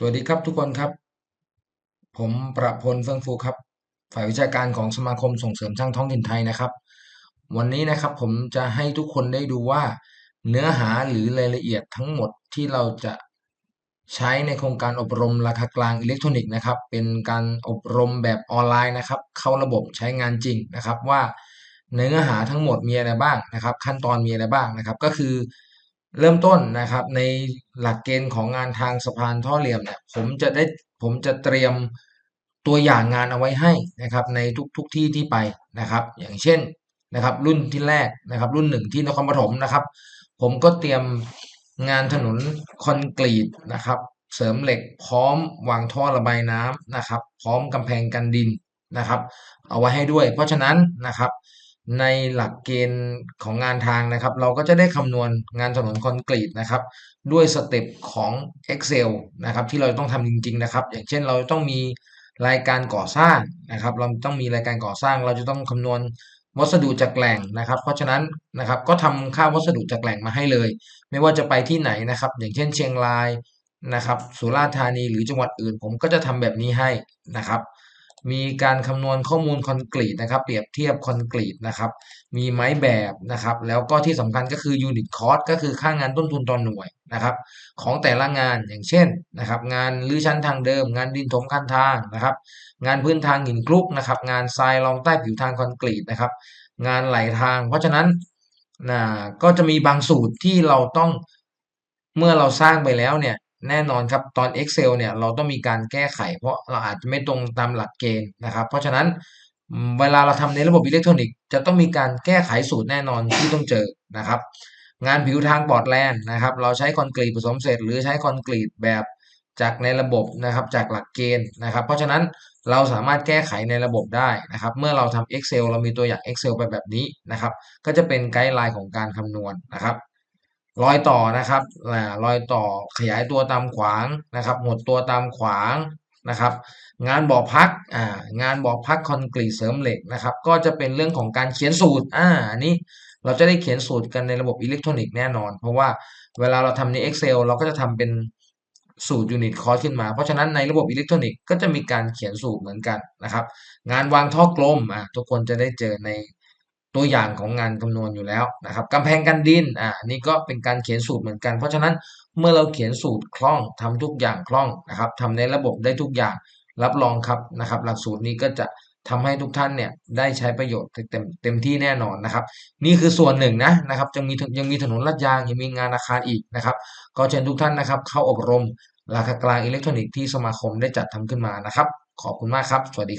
สวัสดีครับทุกคนครับ ผมประพลเฟื่องฟูครับ ฝ่ายวิชาการของสมาคมส่งเสริมช่างท้องถิ่นไทยนะครับ วันนี้นะครับผมจะให้ทุกคนได้ดูว่า เนื้อหาหรือรายละเอียดทั้งหมดที่เราจะใช้ในโครงการอบรมราคากลางอิเล็กทรอนิกส์นะครับ เป็นการอบรมแบบออนไลน์นะครับ เข้าระบบใช้งานจริงนะครับว่าเนื้อหาทั้งหมดมีอะไรบ้างนะครับ ขั้นตอนมีอะไรบ้างนะครับ ก็คือ เริ่มต้นนะครับ ในหลักเกณฑ์ของงานทางสะพานท่อเหลี่ยมเนี่ยผมจะได้ผมจะเตรียมตัวอย่างงานเอาไว้ให้นะครับ ในทุกๆทที่ที่ไปนะครับ อย่างเช่นนะครับ รุ่นที่แรกนะครับ รุ่นหนึ่งที่นครปฐมนะครับ ผมก็เตรียมงานถนนคอนกรีตนะครับ เสริมเหล็กพร้อมวางท่อระบายน้ำนะครับ พร้อมกำแพงกันดินนะครับ เอาไว้ให้ด้วย เพราะฉะนั้นนะครับ ในหลักเกณฑ์ของงานทางนะครับ เราก็จะได้คำนวณงานถนนคอนกรีตนะครับ ด้วยสเต็ปของ Excel นะครับ ที่เราต้องทำจริง ๆ นะครับ อย่างเช่นเราต้องมีรายการก่อสร้างนะครับ เราต้องมีรายการก่อสร้าง เราจะต้องคำนวณวัสดุจากแหล่งนะครับ เพราะฉะนั้นนะครับก็ทำค่าวัสดุจากแหล่งมาให้เลย ไม่ว่าจะไปที่ไหนนะครับ อย่างเช่น เชียงรายนะครับ สุราษฎร์ธานีหรือจังหวัดอื่น ผมก็จะทำแบบนี้ให้นะครับ มีการคำนวณข้อมูลคอนกรีตนะครับ เปรียบเทียบคอนกรีตนะครับ มีไม้แบบนะครับ แล้วก็ที่สำคัญก็คือยูนิตคอสก็คือค่างานต้นทุนต่อหน่วยนะครับ ของแต่ละงานอย่างเช่นนะครับ งานรื้อชั้นทางเดิม งานดินถมคันทางนะครับ งานพื้นทางหินคลุกนะครับ งานทรายรองใต้ผิวทางคอนกรีตนะครับ งานไหลทาง เพราะฉะนั้นนะก็จะมีบางสูตรที่เราต้องเมื่อเราสร้างไปแล้วเนี่ย แน่นอนครับตอน Excel เนี่ยเราต้องมีการแก้ไข เพราะเราอาจจะไม่ตรงตามหลักเกณฑ์นะครับ เพราะฉะนั้นเวลาเราทำในระบบอิเล็กทรอนิกส์จะต้องมีการแก้ไขสูตรแน่นอนที่ต้องเจอนะครับ งานผิวทางปอร์ดแลนด์นะครับ เราใช้คอนกรีตผสมเสร็จ หรือใช้คอนกรีตแบบจากในระบบนะครับจากหลักเกณฑ์นะครับ เพราะฉะนั้นเราสามารถแก้ไขในระบบได้นะครับ เมื่อเราทำ Excel เรามีตัวอย่าง Excel ไปแบบนี้นะครับ ก็จะเป็นไกด์ไลน์ของการคำนวณนะครับ รอยต่อนะครับรอยต่อขยายตัวตามขวางนะครับ หดตัวตามขวางนะครับ งานบ่อพักอ่างานบ่อพักคอนกรีตเสริมเหล็กนะครับ ก็จะเป็นเรื่องของการเขียนสูตรอ่าอันนี้เราจะได้เขียนสูตรกันในระบบอิเล็กทรอนิกส์แน่นอน เพราะว่าเวลาเราทำใน Excel เราก็จะทำเป็นสูตรยูนิตคอร์สขึ้นมา เพราะฉะนั้นในระบบอิเล็กทรอนิกส์ก็จะมีการเขียนสูตรเหมือนกันนะครับ งานวางท่อกลมอ่าทุกคนจะได้เจอใน ตัวอย่างของงานคำนวณอยู่แล้วนะครับกำแพงกันดินอ่านี่ก็เป็นการเขียนสูตรเหมือนกัน เพราะฉะนั้นเมื่อเราเขียนสูตรคล่องทำทุกอย่างคล่องนะครับทำในระบบได้ทุกอย่างรับรองครับนะครับ หลักสูตรนี้ก็จะทำให้ทุกท่านเนี่ยได้ใช้ประโยชน์เต็มเต็มที่แน่นอนนะครับ นี่คือส่วนหนึ่งนะนะครับยังมียังมีถนนลาดยางยังมีงานอาคารอีกนะครับ ก็เชิญทุกท่านนะครับ เข้าอบรมราคากลางอิเล็กทรอนิกส์ที่สมาคมได้จัดทำขึ้นมานะครับ ขอบคุณมากครับ สวัสดี